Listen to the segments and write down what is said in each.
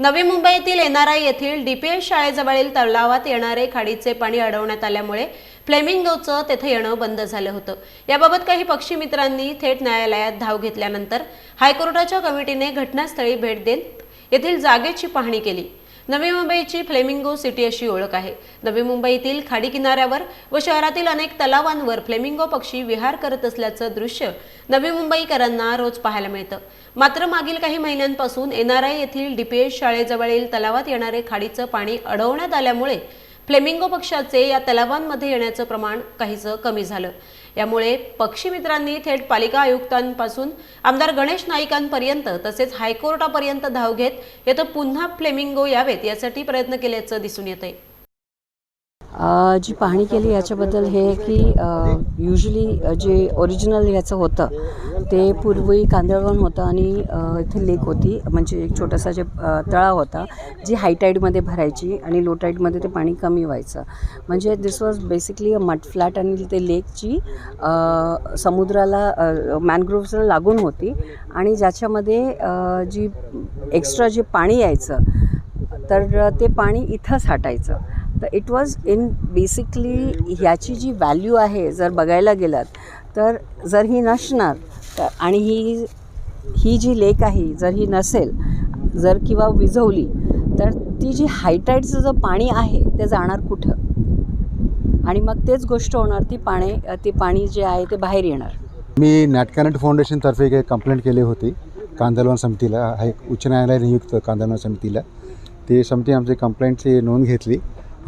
नवी मुंबईतील एनआरआय येथील डीपीएस शाळेजवळील तलावात येणारे खाडीचे पाणी अडवण्यात आल्यामुळे फ्लेमिंगोचं तेथे येणं बंद झालं होतं. याबाबत काही पक्षी मित्रांनी थेट न्यायालयात धाव घेतल्यानंतर हायकोर्टाच्या कमिटीने घटनास्थळी भेट देत येथील जागेची पाहणी केली. नवी मुंबईची फ्लेमिंगो सिटी अशी ओळख आहे. नवी मुंबईतील खाडी किनाऱ्यावर व शहरातील अनेक तलावांवर फ्लेमिंगो पक्षी विहार करत असल्याचं दृश्य नवी मुंबईकरांना रोज पाहायला मिळतं. मात्र मागील काही महिन्यांपासून एनआरआय येथील डीपीएस शाळेजवळील तलावात येणारे खाडीचं पाणी अडवण्यात आल्यामुळे फ्लेमिंगो पक्षाचे या तलावांमध्ये येण्याचं प्रमाण काहीसं कमी झालं. यामुळे पक्षी मित्रांनी थेट पालिका आयुक्तांपासून आमदार गणेश नाईकांपर्यंत तसेच हायकोर्टापर्यंत धाव घेत येथे पुन्हा फ्लेमिंगो यावेत यासाठी प्रयत्न केल्याचं दिसून येत आहे जी पाहणी केली याच्याबद्दल हे आहे की युजली जे ओरिजिनल ह्याचं होतं ते पूर्वी कांदळवन होतं आणि इथे लेक होती. म्हणजे एक छोटासा जे तळा तळाव होता जी हाय टाईडमध्ये भरायची आणि लो टाईडमध्ये ते पाणी कमी व्हायचं. म्हणजे दिस वॉज बेसिकली अ मट फ्लॅट आणि ते लेकची समुद्राला मॅनग्रोव्हला लागून होती. आणि ज्याच्यामध्ये जी एक्स्ट्रा जे पाणी यायचं तर ते पाणी इथं साठायचं. तर इट वॉज इन बेसिकली ह्याची जी व्हॅल्यू आहे जर बघायला गेलात तर जर ही नसणार तर आणि ही ही जी लेक आहे जर ही नसेल जर किंवा विझवली तर ती जी हायटाईडचं जे पाणी आहे ते जाणार कुठं? आणि मग तेच गोष्ट होणार ती पाणी ते पाणी जे आहे ते बाहेर येणार. मी नॅटकॅनट फाउंडेशनतर्फे एक कंप्लेंट केली होती कांदलवन समितीला हाय उच्च न्यायालय नियुक्त कांदलवन समितीला. ती समिती आमची कंप्लेंटची नोंद घेतली.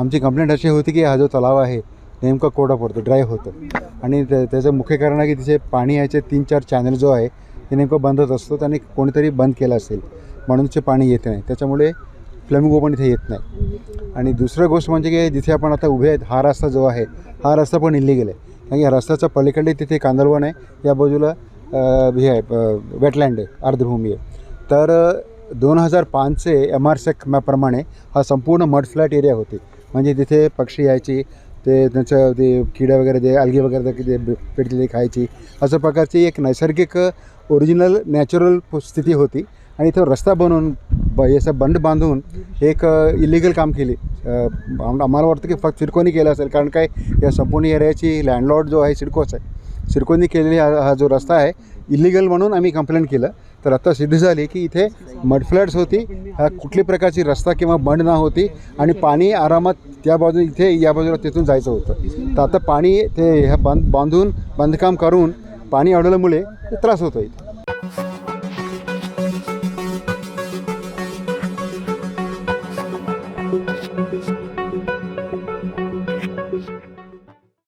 आमची कंप्लेंट अशी होती की हा जो तलाव आहे नेमका कोरडा पडतो ड्राय होतं. आणि त्या त्याचं मुख्य कारण आहे की तिथे पाणी यायचे तीन चार चॅनल जो आहे ते नेमकं बंदच असतो. त्याने कोणीतरी बंद केलं असेल म्हणून ते पाणी येत नाही. त्याच्यामुळे फ्लेमिंगो पण इथे येत नाही. आणि दुसरं गोष्ट म्हणजे की जिथे आपण आता उभे आहेत हा रस्ता जो आहे हा रस्ता पण इलिगल आहे. कारण की या रस्त्याच्या पलीकडे तिथे कांदळवन आहे या बाजूला हे आहे वेटलँड आहे आर्द्रभूमी आहे. तर दोन हजार पाचचे एम आर सेक मॅप्रमाणे हा संपूर्ण मड फ्लॅट एरिया होती. म्हणजे तिथे पक्षी यायची ते त्यांचं ते किडे वगैरे ते अलगी वगैरे ते पेटलेली खायची. अशा प्रकारची एक नैसर्गिक ओरिजिनल नॅचरल स्थिती होती. आणि इथं रस्ता बनवून ब याचं बंड बांधून एक इलिगल काम केली. आम्हाला वाटतं की फक्त सिडकोनी केलं असेल कारण काय या संपूर्ण एरियाची लँडलॉर्ड जो आहे सिडकोच आहे. सिडकोनी केलेली हा हा जो रस्ता आहे इलिगल म्हणून आम्ही कंप्लेंट केलं. तर आता सिद्ध झाली की इथे मडफ्लॅट्स होती. हा कुठली प्रकारची रस्ता किंवा बंड ना होती. आणि पाणी आरामात त्या बाजू इथे या बाजूला तिथून जायचं होतं. तर आता पाणी ते ह्या बांध बांधून बांधकाम करून पाणी अडवल्यामुळे त्रास होतो इथे